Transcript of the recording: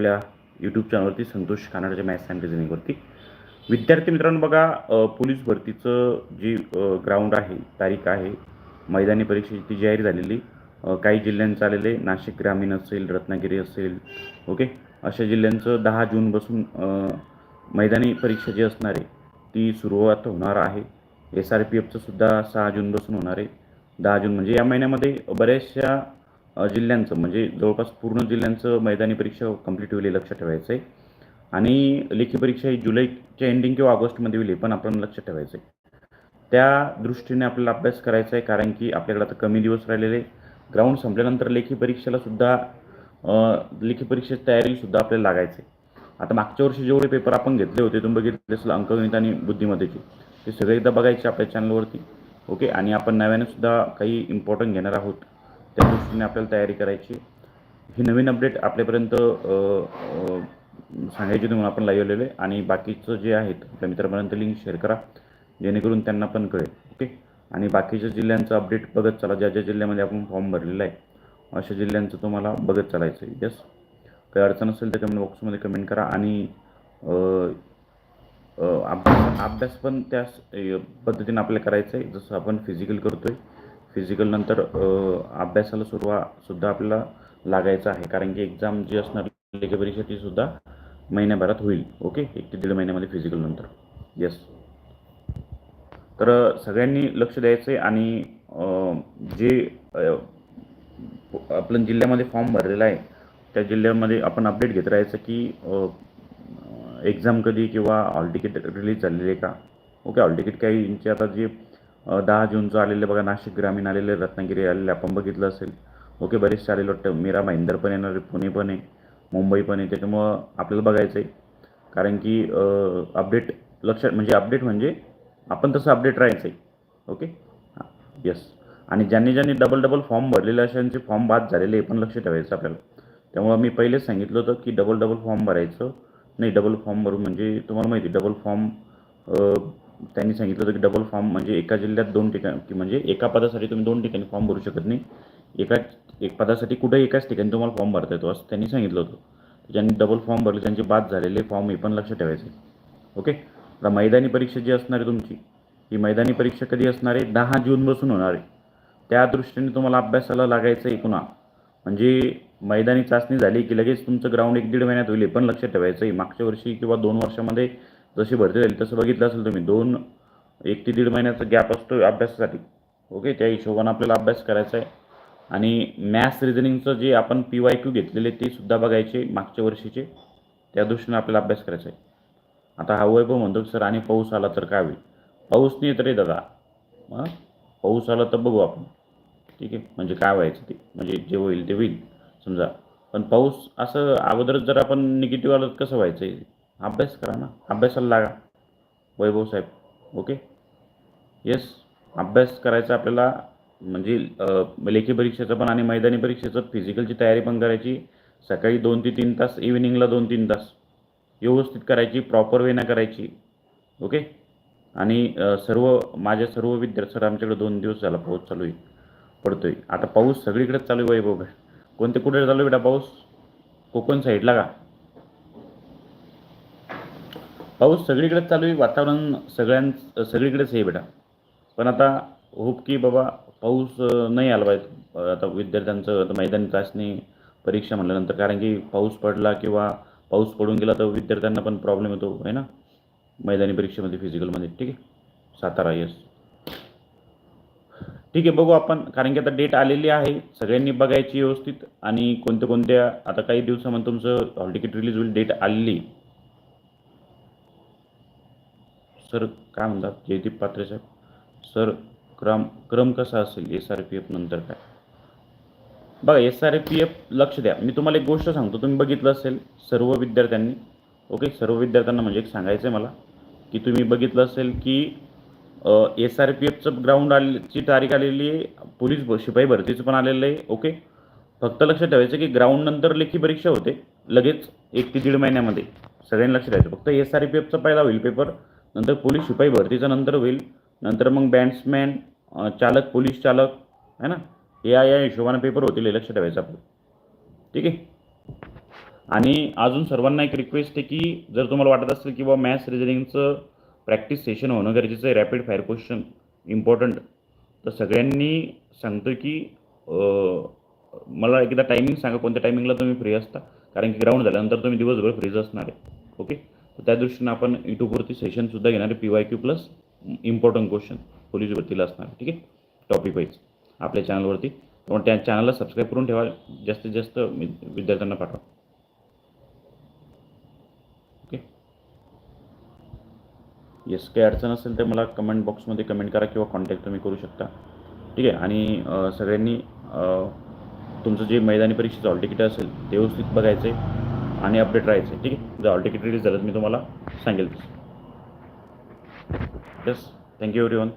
आपल्या यूट्यूब चॅनलवरती संतोष कानडच्या मॅथ्स अँड रिझनिंगवरती विद्यार्थी मित्रांनो बघा पोलीस भरतीचं जी ग्राउंड आहे तारीख आहे मैदानी परीक्षेची ती जाहीर झालेली. काही जिल्ह्यांचं आलेलं आहे नाशिक ग्रामीण असेल रत्नागिरी असेल ओके? अशा जिल्ह्यांचं दहा जूनपासून मैदानी परीक्षा जी असणार आहे ती सुरुवात होणार आहे. एस आर पी एफचं सुद्धा सहा जूनपासून होणार आहे. दहा जून म्हणजे या महिन्यामध्ये बऱ्याचशा जिल्ह्यांचं म्हणजे जवळपास पूर्ण जिल्ह्यांचं मैदानी परीक्षा कंप्लीट होईल लक्षात ठेवायचं आहे आणि लेखी परीक्षा ही जुलैच्या एंडिंग किंवा ऑगस्टमध्ये होईल हे पण आपण लक्षात ठेवायचं आहे त्या दृष्टीने आपल्याला अभ्यास करायचा आहे कारण की आपल्याकडे आता कमी दिवस राहिलेले ग्राउंड संपल्यानंतर लेखी परीक्षेला सुद्धा लेखी परीक्षेची तयारीसुद्धा आपल्याला लागायचे आता मागच्या वर्षी जेवढे पेपर आपण घेतले होते तुम्ही बघितले असेल अंकगणित आणि बुद्धिमत्तेचे. ते सगळे एकदा बघायचे आपल्या चॅनलवरती ओके? आणि आपण नव्याने सुद्धा काही इम्पॉर्टंट घेणार आहोत. त्या दृष्टीने आपल्याला तयारी करायची. ही नवीन अपडेट आपल्यापर्यंत सांगायची म्हणून आपण लाईव्ह आहे. आणि बाकीचं जे आहेत आपल्या मित्रांपर्यंत लिंक शेअर करा. जेणेकरून त्यांना पण कळेल. ओके? आणि बाकीच्या जिल्ह्यांचं अपडेट बघत चला. ज्या ज्या जिल्ह्यामध्ये आपण फॉर्म भरलेला आहे अशा जिल्ह्यांचं तुम्हाला बघत चालायचं आहे. यस काही अडचण असेल तर कमेंट बॉक्समध्ये कमेंट करा. आणि अभ्यास अभ्यास पण त्याच पद्धतीने आपल्याला करायचं आहे. जसं आपण फिजिकल करतो आहे फिजिकल नंतर अभ्यासाला सुरुवात सुद्धा आपल्याला लागायचं आहे. कारण की एक्झाम जी असणार लेखी परीक्षा ती सुद्धा महिन्याभरात होईल. ओके एक ते दीड महिन्यामध्ये फिजिकल नंतर. येस तर सगळ्यांनी लक्ष द्यायचं आहे आणि जे आपण आपलं जिल्ह्यामध्ये फॉर्म भरलेला आहे त्या जिल्ह्यामध्ये आपण अपडेट घेत राहायचं की एक्झाम कधी किंवा हॉल तिकीट रिलीज झालेले आहे का? ओके हॉल तिकीट काही आता जे दहा जूनचं आलेलं बघा नाशिक ग्रामीण आलेले रत्नागिरी आलेले आपण बघितलं असेल. ओके बरेचसे आलेले वाटतं. मीरा भाईंदर पण येणार आहे पुणे पण आहे मुंबई पण आहे. त्याच्यामुळं आपल्याला बघायचं आहे कारण की अपडेट लक्षात म्हणजे अपडेट म्हणजे आपण तसं अपडेट राहायचं आहे ओके? हां आणि ज्यांनी ज्यांनी डबल डबल फॉर्म भरलेले अशांचे फॉर्म बाद झालेले हे पण लक्ष ठेवायचं आपल्याला. त्यामुळं मी पहिलेच सांगितलं होतं की डबल डबल फॉर्म भरायचं. नाही डबल फॉर्म भरून म्हणजे तुम्हाला माहिती डबल फॉर्म त्यांनी सांगितलं होतं की डबल फॉर्म म्हणजे एका जिल्ह्यात दोन ठिकाणी की म्हणजे एका पदासाठी तुम्ही दोन ठिकाणी फॉर्म भरू शकत नाही. एका एक पदासाठी कुठे एकाच ठिकाणी तुम्हाला फॉर्म भरता येतो असं त्यांनी सांगितलं होतं. ज्यांनी डबल फॉर्म भरले त्यांचे बाद झालेले फॉर्म हे पण लक्ष ठेवायचे. ओके आता मैदानी परीक्षा जी असणार आहे तुमची ही मैदानी परीक्षा कधी असणार आहे? दहा जूनपासून होणार आहे. त्या दृष्टीने तुम्हाला अभ्यासाला लागायचं आहे पुन्हा. म्हणजे मैदानी चाचणी झाली की लगेच तुमचं ग्राउंड एक दीड महिन्यात होईल हे पण लक्षात ठेवायचं आहे. मागच्या वर्षी किंवा दोन वर्षामध्ये जशी भरती झाली तसं बघितलं असेल तुम्ही दोन एक ते दीड महिन्याचा गॅप असतो अभ्यासासाठी. ओके त्या हिशोबानं आपल्याला अभ्यास करायचा आहे. आणि मॅथ्स रिझनिंगचं जे आपण पी वाय क्यू घेतलेले ते सुद्धा बघायचे मागच्या वर्षीचे. त्या दृष्टीने आपल्याला अभ्यास करायचा आहे. आता हा वैभव म्हणतो सर आणि पाऊस आला तर काय होईल? पाऊस नाही तरी रे दादा. हां? पाऊस आला तर बघू आपण. ठीक आहे? म्हणजे काय व्हायचं ते? म्हणजे जे होईल ते होईल समजा. पण पाऊस असं अगोदरच जर आपण निगेटिव्ह आलं तर कसं व्हायचं आहे अभ्यास करा ना. अभ्यासाला लागा. वैभव साहेब. ओके येस अभ्यास करायचा आपल्याला म्हणजे लेखी परीक्षेचं पण आणि मैदानी परीक्षेचं फिजिकलची तयारी पण करायची. सकाळी दोन ते तीन तास इव्हिनिंगला दोन तीन तास. व्यवस्थित करायची प्रॉपर वेनं करायची. ओके आणि सर्व माझ्या सर्व विद्यार्थी सर आमच्याकडे दोन दिवस झाला पाऊस चालू आहे. पडतो आहे आता पाऊस सगळीकडेच चालू आहे वैभव कोणते कुठे चालू आहे बेटा पाऊस? कोकण साईडला का? पाऊस सगळीकडे चालू आहे वातावरण सगळ्यां सगळीकडेच आहे बेटा. पण आता होप की बाबा पाऊस नाही आला पाहिजे. आता विद्यार्थ्यांचं आता मैदानी चाचणी परीक्षा म्हटल्यानंतर कारण की पाऊस पडला किंवा पाऊस पडून गेला तर विद्यार्थ्यांना पण प्रॉब्लेम येतो आहे ना? मैदानी परीक्षेमध्ये फिजिकलमध्ये ठीक आहे? सातारा येस ठीक आहे बघू आपण. कारण की आता डेट आलेली आहे. सगळ्यांनी बघायची व्यवस्थित. आणि कोणत्या कोणत्या आता काही दिवसामध्ये तुमचं हॉल तिकीट रिलीज होईल डेट आलेली. सर काय म्हणतात जयदीप पात्रे साहेब? सर क्रम क्रम कसा असेल एस आर पी एफ नंतर काय? बघा एस आर पी एफ लक्ष द्या. मी तुम्हाला एक गोष्ट सांगतो. तुम्ही बघितलं असेल सर्व विद्यार्थ्यांनी. ओके? सर्व विद्यार्थ्यांना म्हणजे एक सांगायचं आहे मला की तुम्ही बघितलं असेल की एस आर पी एफचं ग्राउंड आलेची तारीख आलेली आहे पोलीस शिपाई भरतीचं पण आलेलं आहे. ओके? फक्त लक्षात ठेवायचं की ग्राउंड नंतर लेखी परीक्षा होते लगेच एक ते दीड महिन्यामध्ये. सगळ्यांनी लक्ष द्यायचं फक्त एस आर पी एफचा पहिला होईल पेपर नंतर पोलीस शिपाई भरतीचा नंतर होईल. नंतर मग बँड्समॅन चालक पोलीस चालक है ना? या या हिशोबाने पेपर होतील हे लक्ष ठेवायचं आपलं. ठीक आहे? आणि अजून सर्वांना एक रिक्वेस्ट आहे की जर तुम्हाला वाटत असेल की बाबा मॅथ्स रिझनिंगचं प्रॅक्टिस सेशन होणं गरजेचं आहे रॅपिड फायर क्वेश्चन इम्पॉर्टंट तर सगळ्यांनी सांगतो की मला एकदा टायमिंग सांगा कोणत्या टायमिंगला तुम्ही फ्री असता? कारण की ग्राउंड झाल्यानंतर तुम्ही दिवसभर फ्रीज असणार आहे. ओके? तर त्या दृष्टीनं आपण यूट्यूबवरती सेशनसुद्धा घेणार आहे. P Y Q plus important question police भरतीला असणार ठीक आहे? टॉपिक वाईज आपल्या चॅनलवरती पण त्या चॅनलला सबस्क्राईब करून ठेवा. जास्तीत जास्त विद्यार्थ्यांना पाठवा. ओके? येस काही अडचण असेल तर मला कमेंट बॉक्समध्ये कमेंट करा किंवा कॉन्टॅक्ट तुम्ही करू शकता. ठीक आहे? आणि सगळ्यांनी तुमचं जे मैदानी परीक्षेचं हॉल तिकीट असेल ते व्यवस्थित बघायचं आहे आणि अपडेट राहायचं ठीक आहे? जर हॉल तिकीट रिलीज झालं तर मी तुम्हाला सांगेल येस थँक्यू एव्हरी वन